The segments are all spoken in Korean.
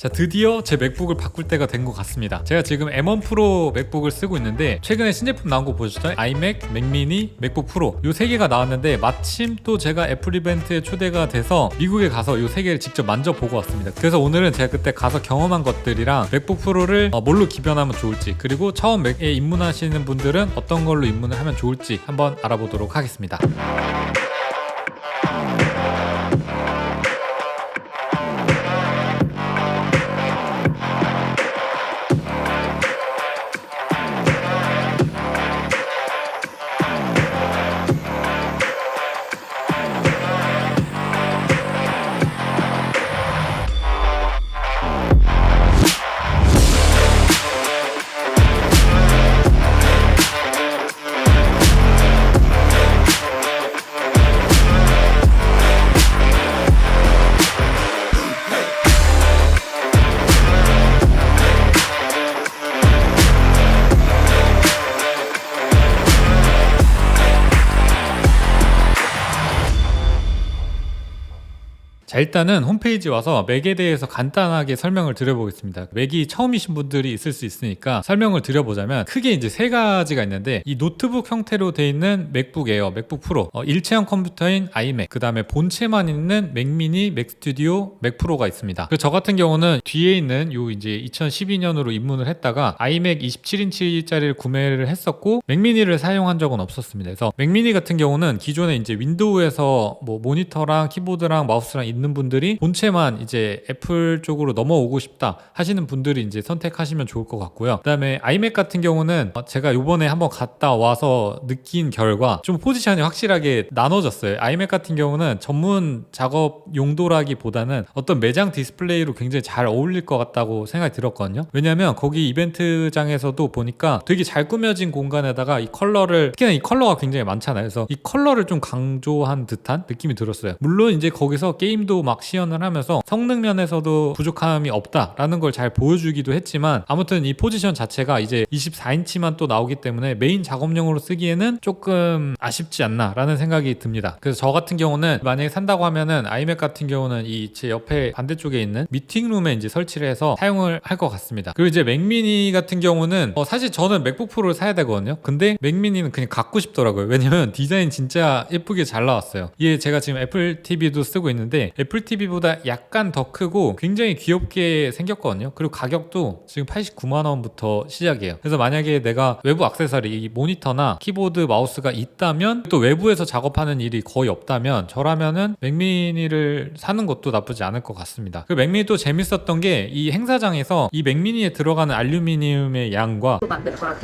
자 드디어 제 맥북을 바꿀 때가 된 것 같습니다. 제가 지금 M1 프로 맥북을 쓰고 있는데 최근에 신제품 나온 거 보셨죠? 아이맥, 맥미니, 맥북 프로. 요 세 개가 나왔는데 마침 또 제가 애플 이벤트에 초대가 돼서 미국에 가서 요 세 개를 직접 만져보고 왔습니다. 그래서 오늘은 제가 그때 가서 경험한 것들이랑 맥북 프로를 어, 뭘로 기변하면 좋을지 그리고 처음 맥에 입문하시는 분들은 어떤 걸로 입문을 하면 좋을지 한번 알아보도록 하겠습니다 자 일단은 홈페이지 와서 맥에 대해서 간단하게 설명을 드려보겠습니다. 맥이 처음이신 분들이 있을 수 있으니까 설명을 드려보자면 크게 이제 세 가지가 있는데 이 노트북 형태로 돼 있는 맥북 에어, 맥북 프로, 어, 일체형 컴퓨터인 아이맥, 그 다음에 본체만 있는 맥 미니, 맥 스튜디오, 맥 프로가 있습니다. 그저 같은 경우는 뒤에 있는 요 이제 2012년으로 입문을 했다가 아이맥 27인치짜리를 구매를 했었고 맥 미니를 사용한 적은 없었습니다. 그래서 맥 미니 같은 경우는 기존에 이제 윈도우에서 뭐 모니터랑 키보드랑 마우스랑 분들이 본체만 이제 애플 쪽으로 넘어오고 싶다 하시는 분들이 이제 선택하시면 좋을 것 같고요. 그다음에 아이맥 같은 경우는 어, 제가 요번에 한번 갔다 와서 느낀 결과 좀 포지션이 확실하게 나눠졌어요. 아이맥 같은 경우는 전문 작업 용도라기보다는 어떤 매장 디스플레이로 굉장히 잘 어울릴 것 같다고 생각이 들었거든요. 왜냐면 거기 이벤트장에서도 보니까 되게 잘 꾸며진 공간에다가 이 컬러를 특히나 이 컬러가 굉장히 많잖아요. 그래서 이 컬러를 좀 강조한 듯한 느낌이 들었어요. 물론 이제 거기서 게임도 막 시연을 하면서 성능 면에서도 부족함이 없다라는 걸 잘 보여주기도 했지만 아무튼 이 포지션 자체가 이제 24인치만 또 나오기 때문에 메인 작업용으로 쓰기에는 조금 아쉽지 않나라는 생각이 듭니다. 그래서 저 같은 경우는 만약에 산다고 하면은 아이맥 같은 경우는 이 제 옆에 반대쪽에 있는 미팅룸에 이제 설치를 해서 사용을 할 것 같습니다. 그리고 이제 맥미니 같은 경우는 어, 사실 저는 맥북 프로를 사야 되거든요. 근데 맥미니는 그냥 갖고 싶더라고요. 왜냐면 디자인 진짜 예쁘게 잘 나왔어요. 이게 제가 지금 애플 TV도 쓰고 있는데 애플 TV보다 약간 더 크고 굉장히 귀엽게 생겼거든요. 그리고 가격도 지금 89만 원부터 시작이에요. 그래서 만약에 내가 외부 이 모니터나 키보드 마우스가 있다면 또 외부에서 작업하는 일이 거의 없다면 저라면은 맥미니를 사는 것도 나쁘지 않을 것 같습니다. 그 맥미니 또 재밌었던 게 이 행사장에서 이 맥미니에 들어가는 알루미늄의 양과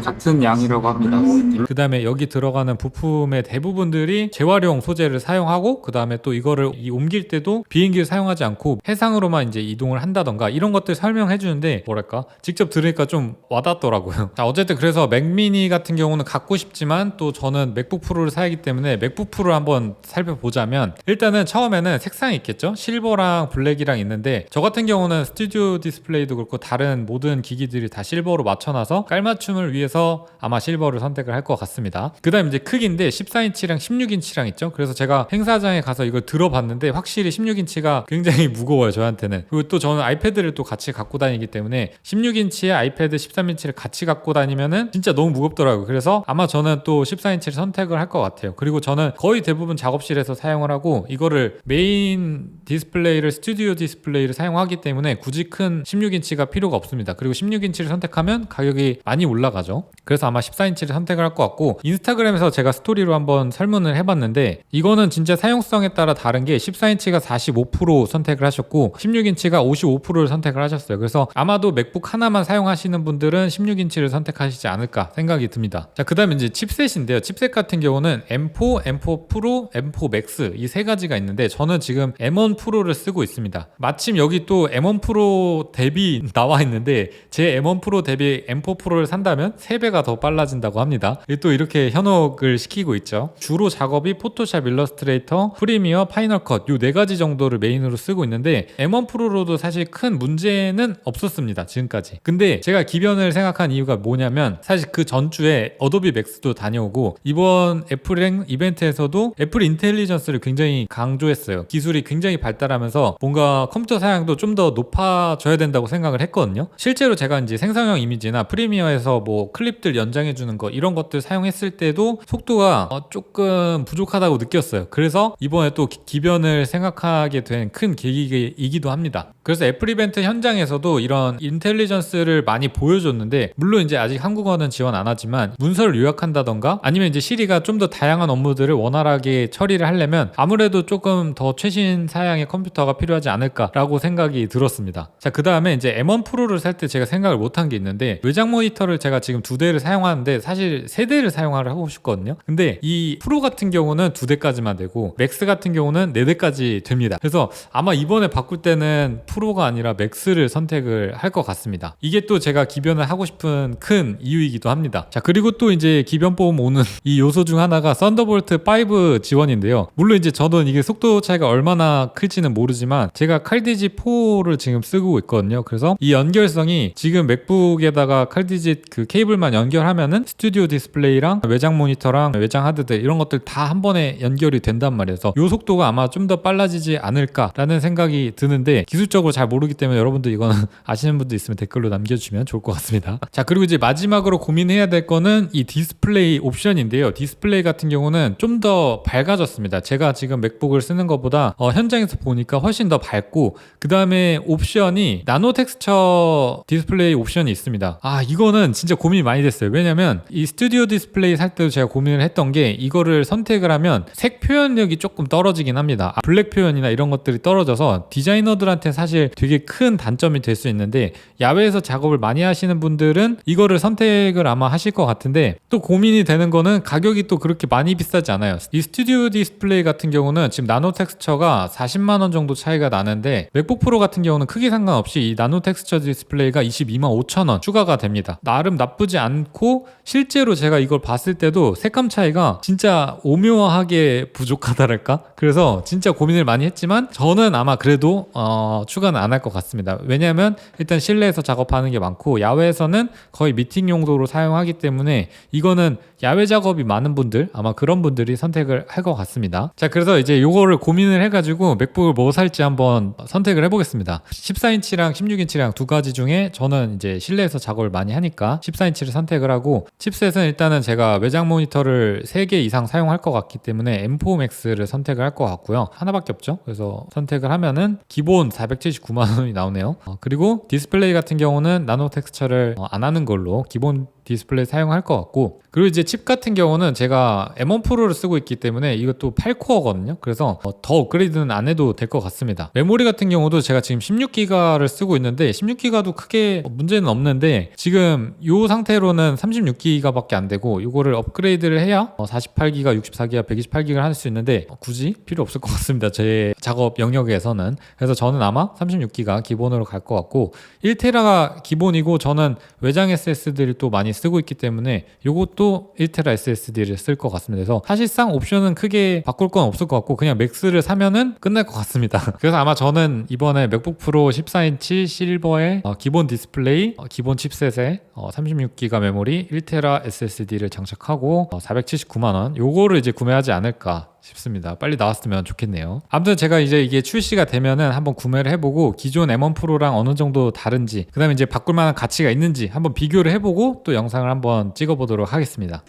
같은 양이라고 합니다. 그 다음에 여기 들어가는 부품의 대부분들이 재활용 소재를 사용하고 그 다음에 또 이거를 이 옮길 때도 비행기를 사용하지 않고 해상으로만 이제 이동을 한다던가 이런 것들 설명해 주는데 뭐랄까 직접 들으니까 좀 와닿더라고요. 자 어쨌든 그래서 맥미니 같은 경우는 갖고 싶지만 또 저는 맥북 프로를 사야기 때문에 맥북 프로를 한번 살펴보자면 일단은 처음에는 색상이 있겠죠. 실버랑 블랙이랑 있는데 저 같은 경우는 스튜디오 디스플레이도 그렇고 다른 모든 기기들이 다 실버로 맞춰놔서 깔맞춤을 위해서 아마 실버를 선택을 할 것 같습니다. 그 다음 이제 크기인데 14인치랑 16인치랑 있죠. 그래서 제가 행사장에 가서 이걸 들어봤는데 확실히 16 인치가 굉장히 무거워요 저한테는. 그리고 또 저는 아이패드를 또 같이 갖고 다니기 때문에 16인치에 아이패드 13인치를 같이 갖고 다니면은 진짜 너무 무겁더라고요. 그래서 아마 저는 또 14인치를 선택을 할 것 같아요. 그리고 저는 거의 대부분 작업실에서 사용을 하고 이거를 메인 디스플레이를 스튜디오 디스플레이를 사용하기 때문에 굳이 큰 16인치가 필요가 없습니다. 그리고 16인치를 선택하면 가격이 많이 올라가죠. 그래서 아마 14인치를 선택을 할 것 같고 인스타그램에서 제가 스토리로 한번 설문을 해봤는데 이거는 진짜 사용성에 따라 다른 게 14인치가 45% 선택을 하셨고 16인치가 55%를 선택을 하셨어요. 그래서 아마도 맥북 하나만 사용하시는 분들은 16인치를 선택하시지 않을까 생각이 듭니다. 자, 그다음에 이제 칩셋인데요. 칩셋 같은 경우는 M4, M4 프로, M4 맥스 이 세 가지가 있는데 저는 지금 M1 프로를 쓰고 있습니다. 마침 여기 또 M1 프로 대비 나와 있는데 제 M1 프로 대비 M4 프로를 산다면 3배가 더 빨라진다고 합니다. 또 이렇게 현혹을 시키고 있죠. 주로 작업이 포토샵, 일러스트레이터, 프리미어, 파이널 컷요네 가지 정도 정도를 메인으로 쓰고 있는데 M1 프로로도 사실 큰 문제는 없었습니다. 지금까지. 근데 제가 기변을 생각한 이유가 뭐냐면 사실 그 전주에 어도비 맥스도 다녀오고 이번 애플행 이벤트에서도 애플 인텔리전스를 굉장히 강조했어요. 기술이 굉장히 발달하면서 뭔가 컴퓨터 사양도 좀 더 높아져야 된다고 생각을 했거든요. 실제로 제가 이제 생성형 이미지나 프리미어에서 뭐 클립들 연장해 주는 거 이런 것들 사용했을 때도 속도가 어, 조금 부족하다고 느꼈어요. 그래서 이번에 또 기- 기변을 생각 하게 된 큰 계기이기도 합니다. 그래서 애플 이벤트 현장에서도 이런 인텔리전스를 많이 보여줬는데 물론 이제 아직 한국어는 지원 안 하지만 문서를 요약한다던가 아니면 이제 시리가 좀 더 다양한 업무들을 원활하게 처리를 하려면 아무래도 조금 더 최신 사양의 컴퓨터가 필요하지 않을까라고 생각이 들었습니다. 자, 그 다음에 이제 M1 프로를 살 때 제가 생각을 못한 게 있는데 외장 모니터를 제가 지금 두 대를 사용하는데 사실 세 대를 사용을 하고 싶거든요. 근데 이 프로 같은 경우는 두 대까지만 되고 맥스 같은 경우는 네 대까지 됩니다. 그래서 아마 이번에 바꿀 때는 프로가 아니라 맥스를 선택을 할 것 같습니다. 이게 또 제가 기변을 하고 싶은 큰 이유이기도 합니다. 자, 그리고 또 이제 기변 뽑음 오는 이 요소 중 하나가 썬더볼트 5 지원인데요. 물론 이제 저는 이게 속도 차이가 얼마나 클지는 모르지만 제가 칼디지 4를 지금 쓰고 있거든요. 그래서 이 연결성이 지금 맥북에다가 칼디지 그 케이블만 연결하면은 스튜디오 디스플레이랑 외장 모니터랑 외장 하드들 이런 것들 다 한 번에 연결이 된단 말이어서 요 속도가 아마 좀 더 빨라지지 않을까라는 생각이 드는데 기술적으로 잘 모르기 때문에 여러분들 이거는 아시는 분들 있으면 댓글로 남겨주시면 좋을 것 같습니다. 자 그리고 이제 마지막으로 고민해야 될 거는 이 디스플레이 옵션인데요. 디스플레이 같은 경우는 좀 더 밝아졌습니다. 제가 지금 맥북을 쓰는 것보다 어, 현장에서 보니까 훨씬 더 밝고 그 다음에 옵션이 나노 텍스처 디스플레이 옵션이 있습니다. 아 이거는 진짜 고민이 많이 됐어요. 왜냐면 이 스튜디오 디스플레이 살 때도 제가 고민을 했던 게 이거를 선택을 하면 색 표현력이 조금 떨어지긴 합니다. 아, 블랙 표현이나 이런 것들이 떨어져서 디자이너들한테 사실 되게 큰 단점이 될 수 있는데 야외에서 작업을 많이 하시는 분들은 이거를 선택을 아마 하실 것 같은데 또 고민이 되는 거는 가격이 또 그렇게 많이 비싸지 않아요. 이 스튜디오 디스플레이 같은 경우는 지금 나노 텍스처가 40만 원 정도 차이가 나는데 맥북 프로 같은 경우는 크게 상관없이 이 나노 텍스처 디스플레이가 22만 5천 원 추가가 됩니다. 나름 나쁘지 않고 실제로 제가 이걸 봤을 때도 색감 차이가 진짜 오묘하게 부족하다랄까? 그래서 진짜 고민을 많이 했 지만 저는 아마 그래도 어, 추가는 안 할 것 같습니다. 왜냐하면 일단 실내에서 작업하는 게 많고 야외에서는 거의 미팅 용도로 사용하기 때문에 이거는 야외 작업이 많은 분들 아마 그런 분들이 선택을 할 것 같습니다. 자 그래서 이제 요거를 고민을 해가지고 맥북을 뭐 살지 한번 선택을 해보겠습니다. 14인치랑 16인치랑 두 가지 중에 저는 이제 실내에서 작업을 많이 하니까 14인치를 선택을 하고 칩셋은 일단은 제가 외장 모니터를 3개 이상 사용할 것 같기 때문에 M4 Max를 선택을 할 것 같고요. 하나밖에 없죠. 그래서 선택을 하면은 기본 479만 원이 나오네요. 어, 그리고 디스플레이 같은 경우는 나노 텍스처를 어, 안 하는 걸로 기본 디스플레이 사용할 것 같고 그리고 이제 칩 같은 경우는 제가 M1 프로를 쓰고 있기 때문에 이것도 8코어거든요. 그래서 어, 더 업그레이드는 안 해도 될 것 같습니다. 메모리 같은 경우도 제가 지금 16기가를 쓰고 있는데 16기가도 크게 문제는 없는데 지금 이 상태로는 36기가밖에 안 되고 이거를 업그레이드를 해야 48기가 64기가 128기가를 할 수 있는데 어, 굳이 필요 없을 것 같습니다. 제 작업 영역에서는. 그래서 저는 아마 36기가 기본으로 갈 것 같고 1테라가 기본이고 저는 외장 SSD를 또 많이 쓰고 있기 때문에 이것도 1테라 SSD를 쓸 것 같습니다. 그래서 사실상 옵션은 크게 바꿀 건 없을 것 같고 그냥 맥스를 사면은 끝날 것 같습니다. 그래서 아마 저는 이번에 맥북 프로 14인치 실버에 어, 기본 디스플레이, 어, 기본 칩셋에 어, 36기가 메모리, 1테라 SSD를 장착하고 어, 479만 원 요거를 이제 구매하지 않을까 싶습니다. 빨리 나왔으면 좋겠네요. 아무튼 제가 이제 이게 출시가 되면은 한번 구매를 해보고 기존 M1 프로랑 어느 정도 다른지, 그다음에 이제 바꿀 만한 가치가 있는지 한번 비교를 해보고 또 영상을 한번 찍어보도록 하겠습니다.